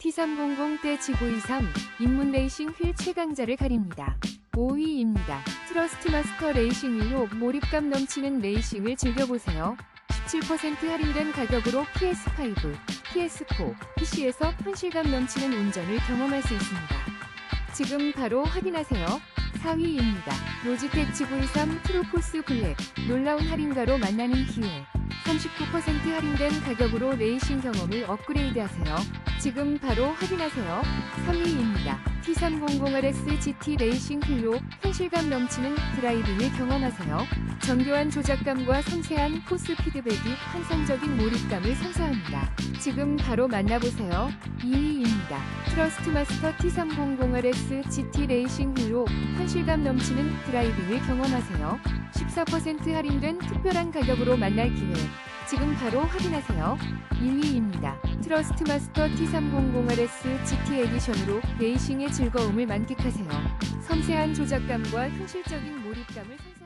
T300 대 G923 입문 레이싱 휠 최강자를 가립니다. 5위입니다. 트러스트 마스터 레이싱 휠로 몰입감 넘치는 레이싱을 즐겨보세요. 17% 할인된 가격으로 PS5, PS4, PC에서 현실감 넘치는 운전을 경험할 수 있습니다. 지금 바로 확인하세요. 4위입니다. 로지텍 G923 트루포스 블랙 놀라운 할인가로 만나는 기회 39% 할인된 가격으로 레이싱 경험을 업그레이드하세요. 지금 바로 확인하세요. 3위입니다. T300RS GT 레이싱 휠로 현실감 넘치는 드라이빙을 경험하세요. 정교한 조작감과 섬세한 포스 피드백이 환상적인 몰입감을 선사합니다. 지금 바로 만나보세요. 2위입니다. 트러스트 마스터 T300RS GT 레이싱 휠로 현실감 넘치는 드라이빙을 경험하세요. 14% 할인된 특별한 가격으로 만날 기회. 지금 바로 확인하세요. 1위입니다. 트러스트 마스터 T300RS GT 에디션으로 레이싱의 즐거움을 만끽하세요. 섬세한 조작감과 현실적인 몰입감을 선사